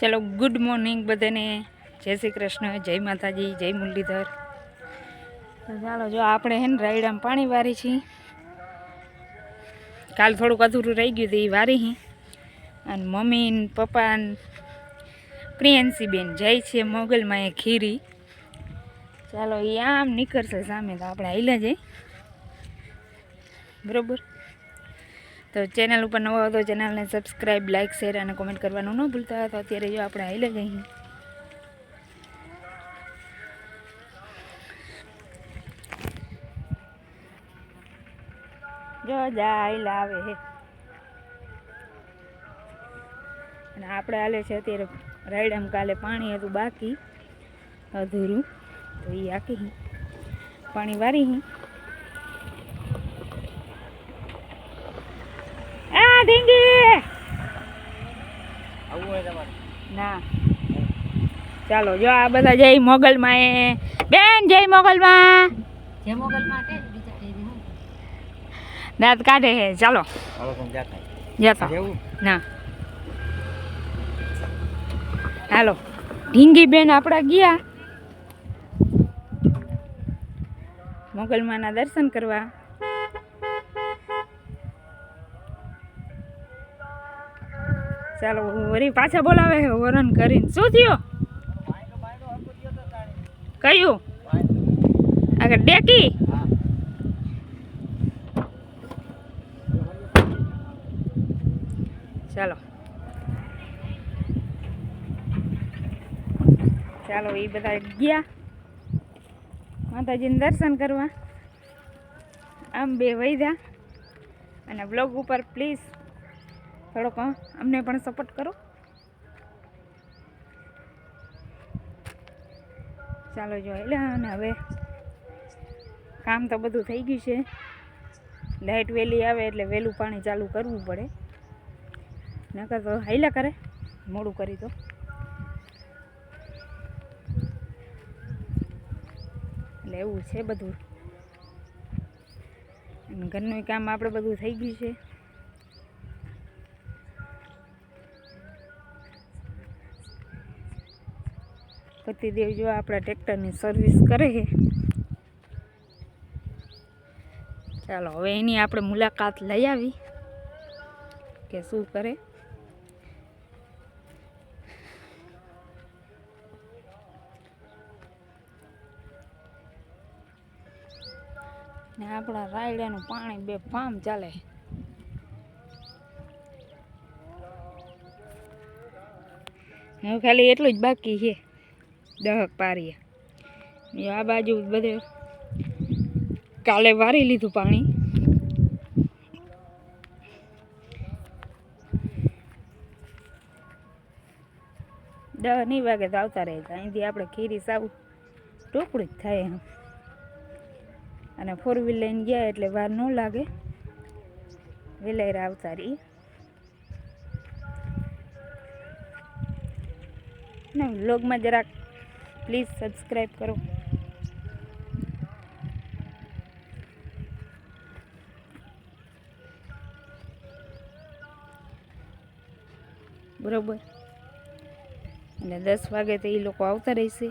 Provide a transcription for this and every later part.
ચાલો good morning બધાને. જય શ્રી કૃષ્ણ, જય માતાજી, જય મુરલીધર. ચાલો, જો આપણે હે ને રાયડામાં પાણી વારી છીએ. કાલ થોડુંક અધૂરું રહી ગયું હતું, એ વારી હી. અને મમ્મી ને પપ્પા પ્રિયંસી બેન જાય છે મોગલમાં એ ખીરી. ચાલો, એ આમ નીકળશે સામે તો આપણે હાઈલા જઈ બરોબર? તો ચેનલ ઉપર નવો હતો ચેનલને સબસ્ક્રાઈબ લાઇક શેર અને કોમેન્ટ કરવાનું ન ભૂલતા. તો અત્યારે જો આપણે હાઈલા જઈએ. જો જા લાવે હે. અને આપણે હાલે છે અત્યારે રાયડામાં કાલે પાણી હતું બાકી, અધૂરું. તો એ આખી પાણી વારી હી આ ઢીંગી ના. ચાલો જો આ બધા જય મોગલમાં એ. બેન જય મોગલમાં. જે મોગલમાં કે બીજા કઈ દી હું? દાંત કાઢે હે ચાલો. જતા ના. હાલો. ઢીંગી બેન આપણા ગયા. મોગલમાના દર્શન કરવા. ચાલો, વરી પાછા બોલાવે છે વરણ કરીને. શું થયું? કયું? આગળ ડેકી? ચાલો. ચાલો એ બધા ગયા. માતાજીને દર્શન કરવા. આમ બે વૈધા અને બ્લોગ ઉપર પ્લીઝ થોડોક અમને પણ સપોર્ટ કરો. ચાલો જો એટલે અને હવે કામ તો બધું થઈ ગયું છે. લાઇટ વહેલી આવે એટલે વહેલું પાણી ચાલુ કરવું પડે. નકર તો હાઈલા કરે, મોડું કરી તો એટલે એવું છે બધું. ઘરનું કામ આપણે બધું થઈ ગયું છે. પતિદેવ જો આપણા ટ્રેક્ટરની સર્વિસ કરે છે. ચાલો, હવે એની આપણે મુલાકાત લઈ આવી કે શું કરે. ને આપણા રાયડાનું પાણી બે ફામ ચાલે. હવે ખાલી એટલું જ બાકી છે. દહક પારીએ. આ બાજુ બધે કાલે વારી લીધું પાણી. દહ નહીં વાગે તો આવતા રહે અહીંથી આપણે ખીરી સાવ ટોકડું જ થાય એમ. અને ફોર વ્હીલ લઈને ગયા એટલે વાર ન લાગે. વેલાયરા આવતા રહી. ને વ્લોગમાં જરાક પ્લીઝ સબસ્ક્રાઈબ કરો. બરોબર. અને દસ વાગે તો એ લોકો આવતા રહેશે.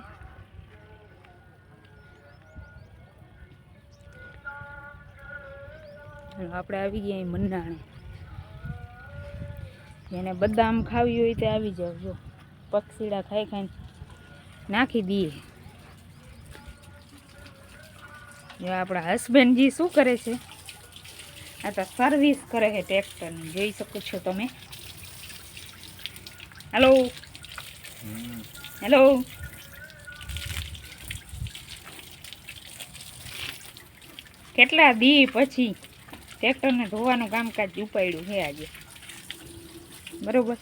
આપણે આવી ગયા મન્નાણે. જેને આમ ખાવી હોય તે આવી જાવ જો. પક્ષીડા ખાઈ ખાઈને નાખી દઈએ જો આપણા હસબન્ડજી શું કરે છે? આ તો સર્વિસ કરે છે ટ્રેક્ટરની જોઈ શકો છો તમે. હેલો હેલો કેટલા દી પછી ટ્રેક્ટરને ધોવાનું કામકાજ ઉપાડ્યું છે આજે? બરોબર?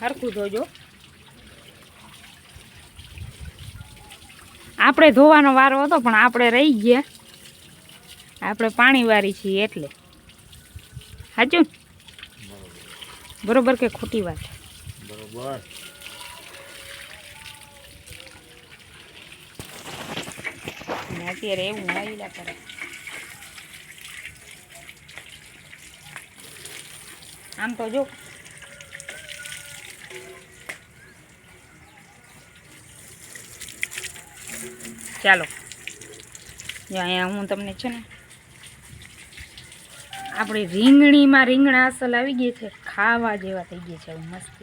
સરખું ધોજો. આપણે ધોવાનો વારો હતો પણ આપણે રહી ગયા. આપણે પાણી વારી છીએ એટલે. સાચું બરોબર કે ખોટી વાત? બરોબર. અત્યારે એવું ના કરે. આમ તો જો. ચાલો. જો અહીંયા હું તમને છે ને, આપણી રીંગણીમાં રીંગણા અસલ આવી ગઈ છે, ખાવા જેવા થઈ ગયા છે મસ્ત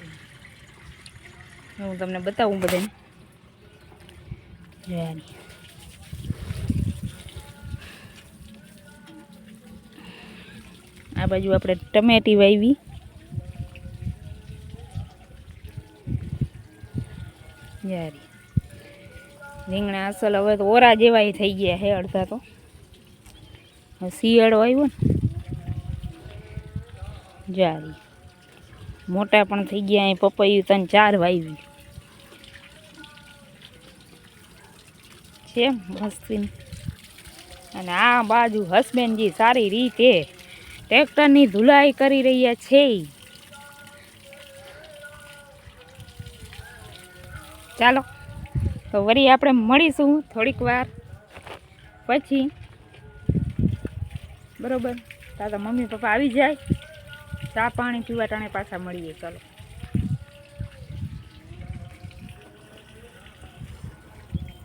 હું તમને બતાવું બધાને. જોવાની આ બાજુ આપણે ટમેટી વાવી યારી રીંગણા અસલ હવે તો ઓરા જેવાય થઈ ગયા હે અડધા તો. શિયાળો આવ્યો ને. જારી. મોટા પણ થઈ ગયા અહીં પપૈયું તને ચાર વાવી છે મસ્તી અને આ બાજુ હસબેન્ડજી સારી રીતે ટ્રેક્ટરની ધુલાઈ કરી રહ્યા છે. ચાલો. તો વળી આપણે મળીશું થોડીક વાર. પછી, બરોબર? તાતા મમ્મી પપ્પા આવી જાય. ચા પાણી પીવા ટાણે પાછા મળીએ, ચાલો.